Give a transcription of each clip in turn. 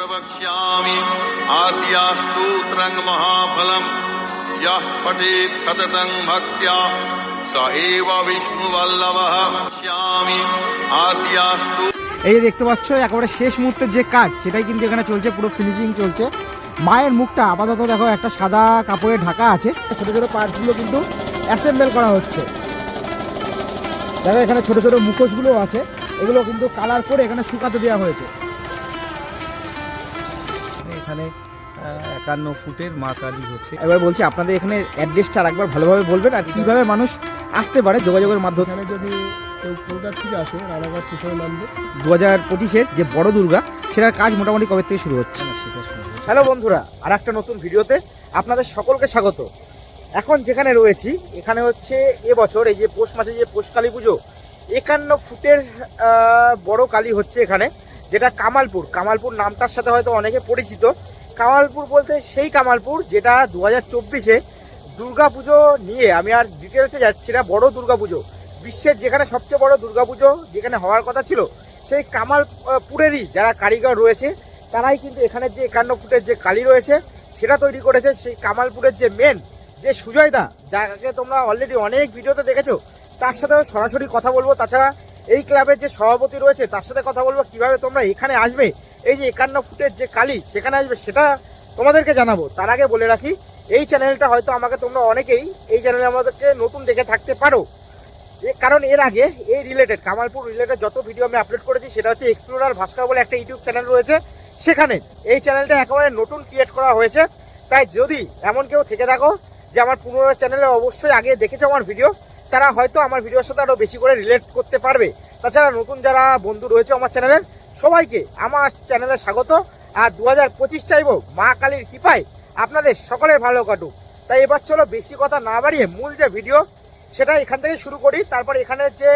प्रवक्ष्यामि आद्यास्तोत्रं महाफलं यः पठेत् सततं भक्त्या स एव विष्णुवल्लभः वक्ष्यामि आद्यास्तु এই যে দেখতে পাচ্ছ একেবারে শেষ মুহূর্তের যে কাজ সেটাই কিন্তু এখানে চলছে পুরো ফিনিশিং চলছে মায়ের মুখটা আপাতত দেখো একটা সাদা কাপড়ে ঢাকা আছে ছোট ছোট পার্টসগুলো কিন্তু অ্যাসেম্বল করা হচ্ছে দেখো এখানে ছোট ছোট মুখোশগুলো আছে এগুলো কিন্তু কালার করে এখানে শুকাতে দেওয়া হয়েছে এখানে একান্ন ফুটের মা কালী হচ্ছে। এবার বলছি আপনাদের এখানে অ্যাড্রেসটা আরেকবার ভালোভাবে বলবেন আর কীভাবে মানুষ আসতে পারে যোগাযোগের মাধ্যমে এখানে যদি কেউ কলকাতা থেকে আসে রানাঘাট স্টেশনে নামবে। দু হাজার পঁচিশের যে বড় দুর্গা সেটার কাজ মোটামুটি কবে থেকে শুরু হচ্ছে? না, সেটা শুরু। হ্যালো বন্ধুরা আর একটা নতুন ভিডিওতে আপনাদের সকলকে স্বাগত। এখন যেখানে রয়েছি এখানে হচ্ছে এবছর এই যে পৌষ মাসে যে পৌষ কালী পুজো একান্ন ফুটের বড় কালী হচ্ছে এখানে যেটা কামালপুর। কামালপুর নামটার সাথে হয়তো অনেকে পরিচিত। কামালপুর বলতে সেই কামালপুর যেটা দু হাজার চব্বিশে দুর্গা পুজো নিয়ে, আমি আর ডিটেলসে যাচ্ছি না, বড় দুর্গা পুজো বিশ্বের যেখানে সবচেয়ে বড় দুর্গা পুজো যেখানে হওয়ার কথা ছিল, সেই কামালপুরেরই যারা কারিগর রয়েছে, তারাই কিন্তু এখানে যে একান্ন ফুটের যে কালী রয়েছে, সেটা তৈরি করেছে সেই কামালপুরের যে মেন যে সুজয়দা, যাকে তোমরা অলরেডি অনেক ভিডিওতে দেখেছ, তার সাথেও সরাসরি কথা বলব। তাছাড়া এই ক্লাবের যে সভাপতি রয়েছে, তার সাথে কথা বলব কীভাবে তোমরা এখানে আসবে এই যে একান্ন ফুটের যে কালি, সেখানে আসবে সেটা তোমাদেরকে জানাব। তার আগে বলে রাখি, এই চ্যানেলটা হয়তো আমাকে তোমরা অনেকেই এই চ্যানেলে আমাদেরকে নতুন দেখে থাকতে পারো। কারণ এর আগে এই রিলেটেড কামালপুর রিলেটেড যত ভিডিও আমি আপলোড করেছি, সেটা হচ্ছে এক্সপ্লোরার ভাস্কর বলে একটা ইউটিউব চ্যানেল রয়েছে। সেখানে এই চ্যানেলটা একেবারে নতুন ক্রিয়েট করা হয়েছে। তাই যদি এমন কেউ থেকে থাকো যে আমার পুরোনো চ্যানেলে অবশ্যই আগে দেখেছ আমার ভিডিও তারা হয়তো আমার ভিডিওর সাথে আরও বেশি করে রিলেট করতে পারবে। তাছাড়া নতুন যারা বন্ধু রয়েছে আমার চ্যানেলের সবাইকে আমার চ্যানেলে স্বাগত। আর দু হাজার পঁচিশ চাইব মা কালীর কৃপায় আপনাদের সকলের ভালো কাটুক। তাই এবার চলো বেশি কথা না বাড়িয়ে মূল যে ভিডিও, সেটা এখান থেকে শুরু করি। তারপর এখানে যে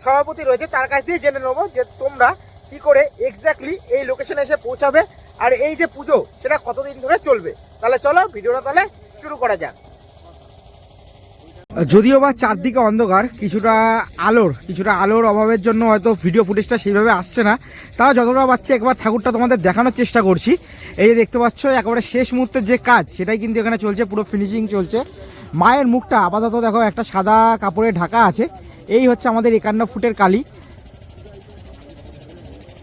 সভাপতি রয়েছে, তার কাছ দিয়ে জেনে নেব যে তোমরা কি করে এক্স্যাক্টলি এই লোকেশনে এসে পৌঁছাবে। আর এই যে পুজো, সেটা কতদিন ধরে চলবে? তাহলে চলো ভিডিওটা তাহলে শুরু করা যাক। যদিও বা চারদিকে অন্ধকার, কিছুটা আলোর কিছুটা আলোর অভাবের জন্য হয়তো ভিডিও ফুটেজটা সেইভাবে আসছে না। তাও যতটা পাচ্ছি একবার ঠাকুরটা তোমাদের দেখানোর চেষ্টা করছি। এই যে দেখতে পাচ্ছ, একেবারে শেষ মুহূর্তের যে কাজ, সেটাই কিন্তু এখানে চলছে, পুরো ফিনিশিং চলছে। মায়ের মুখটা আপাতত দেখো, একটা সাদা কাপড়ে ঢাকা আছে। এই হচ্ছে আমাদের একান্ন ফুটের কালি।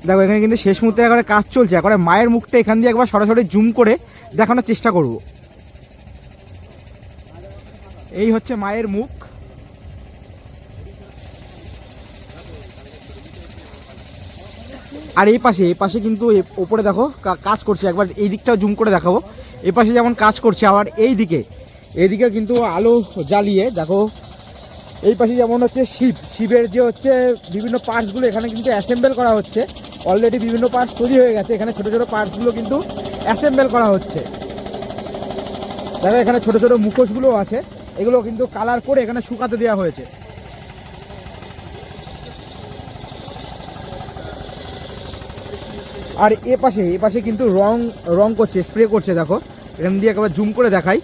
দেখো, এখানে কিন্তু শেষ মুহূর্তে একবারে কাজ চলছে। একবারে মায়ের মুখটা এখান দিয়ে একবার সরাসরি জুম করে দেখানোর চেষ্টা করব। এই হচ্ছে মায়ের মুখ। আর এই পাশে এই পাশে কিন্তু ওপরে দেখো কাজ করছে। একবার এই দিকটাও জুম করে দেখাবো। এই পাশে যেমন কাজ করছে, আবার এই দিকে। এইদিকে কিন্তু আলো জ্বালিয়ে, দেখো। এই পাশে যেমন হচ্ছে শিব। শিবের যে হচ্ছে বিভিন্ন পার্টসগুলো এখানে কিন্তু অ্যাসেম্বল করা হচ্ছে। অলরেডি বিভিন্ন পার্টস তৈরি হয়ে গেছে। এখানে ছোটো ছোটো পার্টসগুলো কিন্তু অ্যাসেম্বল করা হচ্ছে। দেখো, এখানে ছোটো ছোটো মুখোশগুলো আছে। এগুলো কিন্তু কালার করে এখানে শুকাতে দেওয়া হয়েছে। আর এ পাশে এ পাশে কিন্তু রং রং করছে স্প্রে করছে, দেখো। এখান দিয়ে একবার জুম করে দেখাই।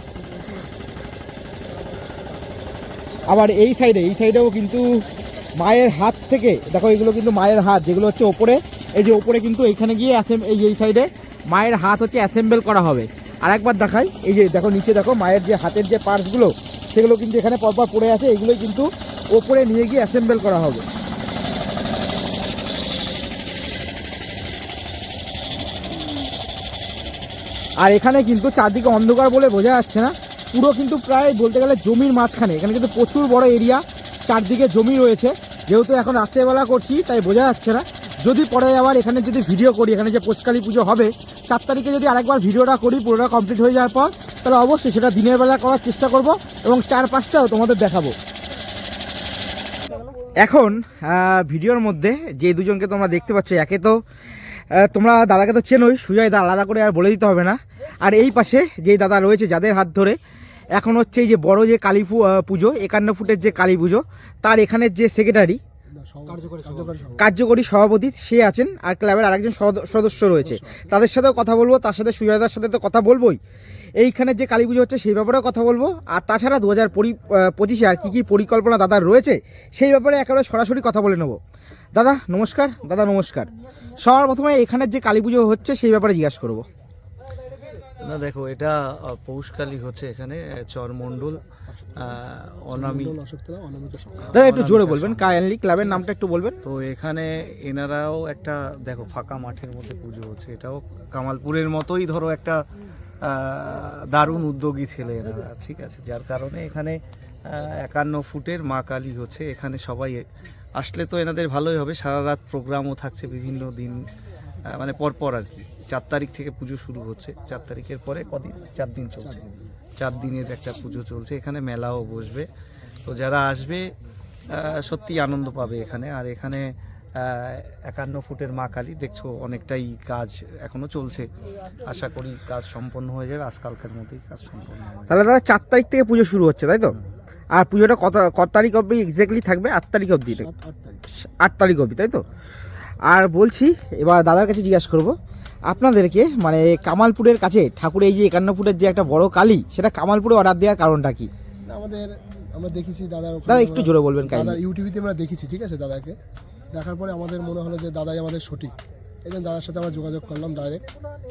আবার এই সাইডে এই সাইডেও কিন্তু মায়ের হাত থেকে, দেখো এগুলো কিন্তু মায়ের হাত, যেগুলো হচ্ছে ওপরে, এই যে ওপরে কিন্তু এইখানে গিয়ে এই এই সাইডে মায়ের হাত হচ্ছে অ্যাসেম্বল করা হবে। আর একবার দেখাই, এই যে দেখো নিচে দেখো মায়ের যে হাতের যে পার্টসগুলো সেগুলো কিন্তু এখানে পরপর পড়ে আছে, এগুলোই কিন্তু ওপরে নিয়ে গিয়ে অ্যাসেম্বল করা হবে। আর এখানে কিন্তু চারদিকে অন্ধকার বলে বোঝা যাচ্ছে না। পুরো কিন্তু প্রায় বলতে গেলে জমির মাঝখানে, এখানে কিন্তু প্রচুর বড় এরিয়া চারদিকে জমি রয়েছে। যেহেতু এখন রাত্রেবেলা করছি, তাই বোঝা যাচ্ছে না। যদি পরে আবার এখানে যদি ভিডিও করি, এখানে যে পোষকালী পুজো হবে চার তারিখে যদি আরেকবার ভিডিওটা করি, পুরোটা কমপ্লিট হয়ে যাওয়ার পর, তাহলে অবশ্যই সেটা দিনের বেলা করার চেষ্টা করব এবং চার পাঁচটাও তোমাদের দেখাবো। এখন ভিডিওর মধ্যে যে দুজনকে তোমরা দেখতে পাচ্ছ, একে তো তোমরা দাদাকে তো চেনোই, সুজয় দা আলাদা করে আর বলে দিতে হবে না। আর এই পাশে যেই দাদা রয়েছে, যাদের হাত ধরে, এখন হচ্ছে এই যে বড় যে কালী পুজো, একান্ন ফুটের যে কালী পুজো, তার এখানের যে সেক্রেটারি কার্যকরী সভাপতি। সে আছেন আর ক্লাবের আরেকজন সদ- সদস্য রয়েছে। তাদের সাথেও কথা বলব তার সাথে সুজয়দার সাথে তো কথা বলবোই। এইখানে যে কালী পুজো হচ্ছে সেই ব্যাপারেও কথা বলব। আর তাছাড়া দু হাজার পঁচিশে আর কী কী পরিকল্পনা দাদার রয়েছে সেই ব্যাপারে একেবারে সরাসরি কথা বলে নেব। দাদা নমস্কার। দাদা নমস্কার। সবার প্রথমে এখানের যে কালী পুজো হচ্ছে সেই ব্যাপারে জিজ্ঞাসা করব। না দেখো এটা পৌষকালী হচ্ছে এখানে আহ, অনামি। দাদা একটু জোরে বলবেন কায়ানলি ক্লাবের নামটা একটু বলবেন? তো এখানে এনারাও একটা দেখো ফাঁকা মাঠের মধ্যে পুজো হচ্ছে। এটাও কামালপুরের মতোই ধরো একটা দারুণ উদ্যোগী ছেলে এনারা ঠিক আছে? যার কারণে এখানে একান্ন ফুটের মা কালী হচ্ছে। এখানে সবাই আসলে তো এনাদের ভালোই হবে সারা রাত প্রোগ্রামও থাকছে বিভিন্ন দিন মানে পরপর আর কি। চার তারিখ থেকে পুজো শুরু হচ্ছে। চার তারিখের পরে কদিন? চার দিন চলছে। চার দিনের একটা পুজো চলছে। এখানে মেলাও বসবে। তো যারা আসবে সত্যি আনন্দ পাবে এখানে। আর এখানে একান্ন ফুটের মা কালী। দেখছ অনেকটাই কাজ এখনও চলছে। আশা করি কাজ সম্পন্ন হয়ে যাবে। আজকালকার মধ্যেই কাজ সম্পন্ন তাহলে দাদা চার তারিখ থেকে পুজো শুরু হচ্ছে তাই তো? আর পুজোটা কত কত তারিখ অবধি এক্স্যাক্টলি থাকবে? আট তারিখ অবধি। সাত আট তারিখ। আট তারিখ অবধি তাই তো? আর বলছি এবার দাদার কাছে জিজ্ঞাসা করব। আপনাদেরকে মানে কামালপুরের কাছে ঠাকুরের এই যে একান্ন ফুটের যে একটা বড় কালি সেটা কামালপুরে অর্ডার দেওয়ার কারণটা কি? আমাদের আমরা দেখেছি দাদার দাদা একটু জোরে বলবেন দাদার ইউটিউবিতে আমরা দেখেছি ঠিক আছে দাদাকে। দেখার পরে আমাদের মনে হলো যে দাদাই আমাদের সঠিক। এই জন্য দাদার সাথে আমরা যোগাযোগ করলাম ডাইরেক্ট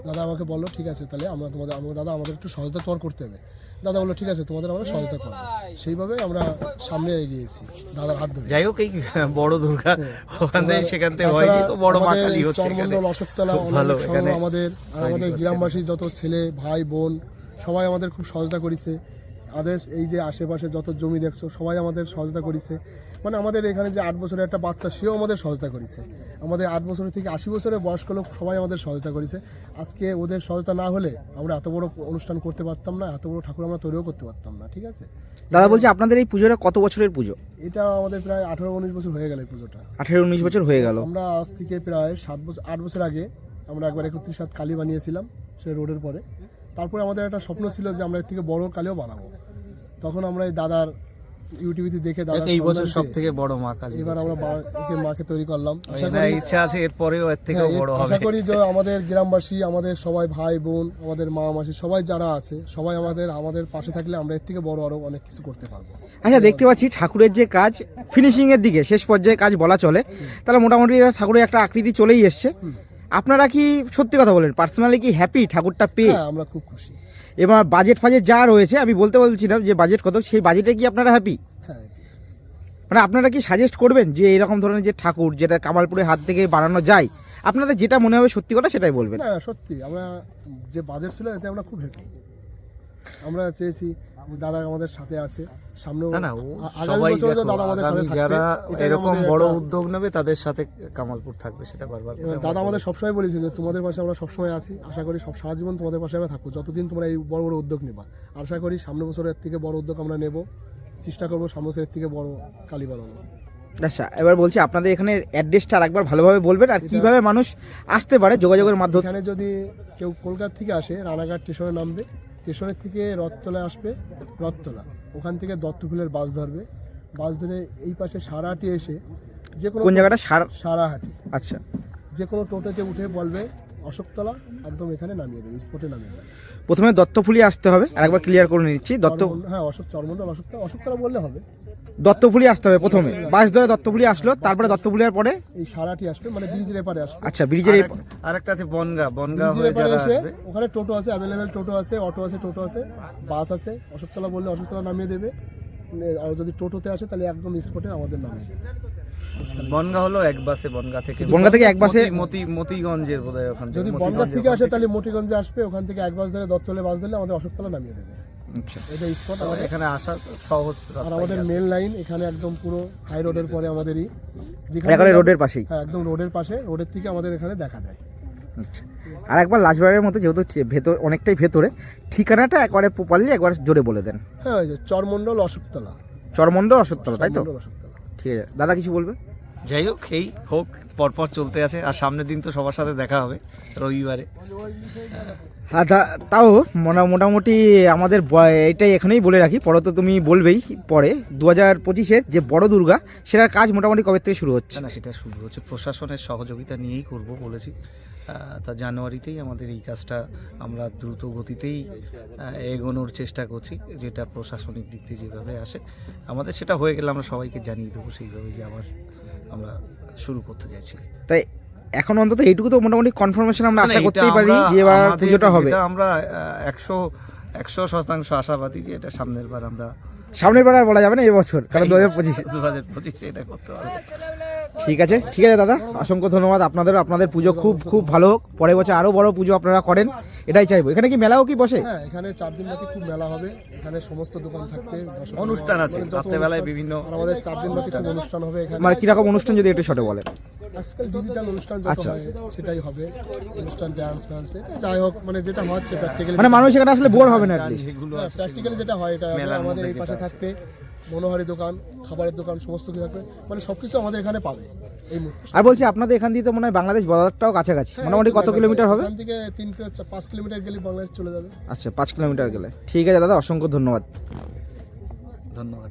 দাদা আমাকে বলল ঠিক আছে তাহলে আমরা তোমাদের আমরা দাদা আমাদের একটু সহজতা তোমার করতে হবে। দাদা বলল ঠিক আছে তোমাদের আমরা সহজতা করব সেইভাবে আমরা সামনে এগিয়েছি দাদার হাত ধরে। যাই হোক এই বড় দুর্গা ওখান থেকে সেখান থেকে হয়নি তো বড় মা আমাদের হচ্ছে এখানে। অশোকতলা আমাদের আমাদের গ্রামবাসী যত ছেলে ভাই বোন সবাই আমাদের খুব সহযোগিতা করেছে। আদেশ এই যে আশেপাশে যত জমি দেখছ সবাই আমাদের সহযোগিতা করেছে। মানে আমাদের এখানে যে আট বছরের একটা বাচ্চা সেও আমাদের সহযোগিতা করেছে। আমাদের আট বছরের থেকে আশি বছরের বয়স্ক লোক সবাই আমাদের সহযোগিতা করেছে। আজকে ওদের সহযোগিতা না হলে আমরা এত বড় অনুষ্ঠান করতে পারতাম না এত বড় ঠাকুর আমরা তৈরিও করতে পারতাম না ঠিক আছে? দাদা বলছি আপনাদের এই পুজোটা কত বছরের পুজো? এটা আমাদের প্রায় আঠারো উনিশ বছর হয়ে গেল এই পুজোটা। আঠেরো উনিশ বছর হয়ে গেল। আমরা আজ থেকে প্রায় সাত বছর আট বছর আগে আমরা একবার একত্রিশ সাত কালী বানিয়েছিলাম সে রোডের পরে। তারপরে আমাদের একটা স্বপ্ন ছিল যে আমরা এর থেকে বড় কালেও বানাবো। তখন আমরা এই দাদার ইউটিউবিতে দেখে দাদার এই বছর সব থেকে বড় মা কালী এবার আমরা মাকে তৈরি করলাম। আশা করি ইচ্ছা আছে এরপরেও এর থেকেও হ্যাঁ, বড় হবে। আশা করি যে আমাদের গ্রামবাসী আমাদের সবাই ভাই বোন আমাদের মা মাসি সবাই যারা আছে সবাই আমাদের আমাদের পাশে থাকলে আমরা এর থেকে বড় আরও অনেক কিছু করতে পারব। আচ্ছা দেখতে পাচ্ছি ঠাকুরের যে কাজ ফিনিশিং এর দিকে শেষ পর্যায়ে কাজ বলা চলে। তাহলে মোটামুটি ঠাকুরের একটা আকৃতি চলেই এসছে। আপনারা কি সত্যি কথা বলেন? পার্সোনালি কি হ্যাপি ঠাকুরটা পেয়ে? হ্যাঁ আমরা খুব খুশি। এবার বাজেট ফাজেট যা রয়েছে আমি বলতে বলছিলাম যে বাজেট কত সেই বাজেটে কি আপনারা হ্যাপি হ্যাঁ মানে আপনারা কি সাজেস্ট করবেন যে এরকম ধরনের যে ঠাকুর যেটা কামালপুরের হাত থেকে বানানো যায় আপনাদের যেটা মনে হবে সত্যি কথা সেটাই বলবেন? না সত্যি। আমরা যে বাজেট ছিল এতে আমরা খুব হ্যাপি আমরা চেয়েছি দাদা আমাদের সাথে আছে। সামনে না সবাই দাদা আমাদের সাথে যারা এরকম বড় উদ্যোগ নেবে তাদের সাথে কামালপুর থাকবে সেটা বারবার দাদা আমাদের সবসময় বলেছে যে তোমাদের পাশে আমরা সবসময় আছি আশা করি সব সারা জীবন তোমাদের পাশে আমরা থাকব। যতদিন তোমরা এই বড় বড় উদ্যোগ নেবা। আশা করি সামনের বছরের থেকে বড় উদ্যোগ আমরা নেব। চেষ্টা করব সামনে বছরের থেকে বড় কালী বানানো আচ্ছা এবার বলছি আপনাদের এখানে অ্যাড্রেসটা আরেকবার ভালোভাবে বলবেন আর কীভাবে মানুষ আসতে পারে যোগাযোগের মাধ্যমে এখানে যদি কেউ কলকাতা থেকে আসে রানাঘাট স্টেশনে নামবে স্টেশনের থেকে রথতলা আসবে রথতলা। ওখান থেকে দত্তফুলের বাস ধরবে। বাস ধরে এই পাশে সারাহাটি এসে যে কোনো কোন জায়গাটা? সার সারাহাটি। আচ্ছা। যে কোনো টোটোতে উঠে বলবে অশোকতলা একদম এখানে নামিয়ে দেবে স্পটে নামিয়ে দেবে। প্রথমে দত্তফুলি আসতে হবে একবার ক্লিয়ার করে নিচ্ছি। দত্ত হ্যাঁ অশোক চরমন্ডল অশোকতলা অশোকতলা বললে হবে। দত্তফুলি আসতে হবে প্রথমে। বাস ধরে দত্তফুলি আসলো তারপরে দত্তফুলিয়ার পরে? এই সারাটি আসবে মানে ব্রিজের এপারে আসবে। আচ্ছা ব্রিজের আরেকটা আছে বনগা বনগা হয়ে এসে আসবে। ওখানে টোটো আছে অ্যাভেলেবেল টোটো আছে অটো আছে টোটো আছে বাস আছে। অশোকতলা বললে অশোকতলা নামিয়ে দেবে। আর যদি টোটোতে আসে তাহলে একদম স্পটে আমাদের নামিয়ে দেবে। বনগা হলো এক বাসে বনগা থেকে বনগা থেকে এক বাসে মতি- মতি মতিগঞ্জের বোধহয় ওখানে যদি বনগাঁ থেকে আসে তাহলে মতিগঞ্জে আসবে। ওখান থেকে এক বাস ধরে দত্তলে বাস ধরলে আমাদের অশোকতলা নামিয়ে দেবে। এটা স্পট আমাদের। এখানে আসা সহজ আর আমাদের মেন লাইন এখানে একদম পুরো হাই রোডের পরে আমাদেরই। যেখানে রোডের পাশেই। হ্যাঁ একদম রোডের পাশে। রোডের থেকে আমাদের এখানে দেখা যায়। আচ্ছা। আর একবার লাজবাড়ির মতো যেহেতু ভেতর অনেকটাই ভেতরে ঠিকানাটা একবারে প্রপারলি একবার জোরে বলে দেন। হ্যাঁ চরমন্ডল অশোকতলা। চরমন্ডল অসত্যল তাই তো? অশোকতলা। ঠিক আছে। দাদা কিছু বলবে? যাই হোক এই হোক পরপর চলতে আছে। আর সামনের দিন তো সবার সাথে দেখা হবে রবিবারে। হ্যাঁ তা- তাও মোটা মোটামুটি আমাদের এইটাই এখানেই বলে রাখি। পরে তো তুমি বলবেই পরে। দু হাজার পঁচিশের যে বড় দুর্গা সেটার কাজ মোটামুটি কবে থেকে শুরু হচ্ছে? না না সেটা শুরু হচ্ছে। প্রশাসনের সহযোগিতা নিয়েই করব বলেছি। তা জানুয়ারিতেই আমাদের এই কাজটা আমরা দ্রুত গতিতেই এগোনোর চেষ্টা করছি যেটা প্রশাসনিক দিক থেকে যেভাবে আসে। আমাদের সেটা হয়ে গেলে আমরা সবাইকে জানিয়ে দেবো সেইভাবে যে আবার আমরা শুরু করতে চাইছি তাই এখন অন্তত এইটুকু তো মোটামুটি কনফার্মেশন আমরা আশা করতেই পারি যে এবার পুজোটা হবে। আমরা একশো একশো শতাংশ আশাবাদী যে এটা সামনের বার আমরা সামনের বার আর বলা যাবে না এবছর কারণ দু হাজার পঁচিশে। দু হাজার পঁচিশে এটা করতে পারব। ঠিক আছে ঠিক আছে দাদা। অসংখ্য ধন্যবাদ আপনাদের আপনাদের পুজো খুব খুব ভালো হোক। পরের বছর আরও বড় পুজো আপনারা করেন এটাই চাইব। এখানে কি মেলাও কি বসে? হ্যাঁ এখানে চার দিন ব্যাপী খুব মেলা হবে। এখানে সমস্ত দোকান থাকবে অনুষ্ঠান আছে, মানে রাত্রেবেলায় বিভিন্ন আমাদের চার দিন ব্যাপী খুব অনুষ্ঠান হবে এখানে। মানে কীরকম অনুষ্ঠান যদি একটু শর্টে বলেন? আজকাল ডিজিটাল অনুষ্ঠান যত আচ্ছা। হয় সেটাই হবে। অনুষ্ঠান ডান্স ফ্যান্স যাই হোক মানে যেটা হচ্ছে প্র্যাকটিক্যালি মানে মানুষ এখানে আসলে বোর হবে না প্র্যাকটিক্যালি যেটা হয় এটা আমাদের এই পাশে। থাকবে মনোহারি দোকান খাবারের দোকান সমস্ত কিছু থাকবে। মানে সব কিছু আমাদের এখানে পাবে এই মুহূর্তে। আর বলছি আপনাদের এখান দিয়ে তো মনে হয় বাংলাদেশ বর্ডারটাও কাছাকাছি। হ্যাঁ, মোটামুটি কত কিলোমিটার হবে? এখান থেকে তিন পাঁচ কিলোমিটার গেলে বাংলাদেশ চলে যাবে। আচ্ছা পাঁচ কিলোমিটার গেলে। ঠিক আছে দাদা অসংখ্য ধন্যবাদ। ধন্যবাদ।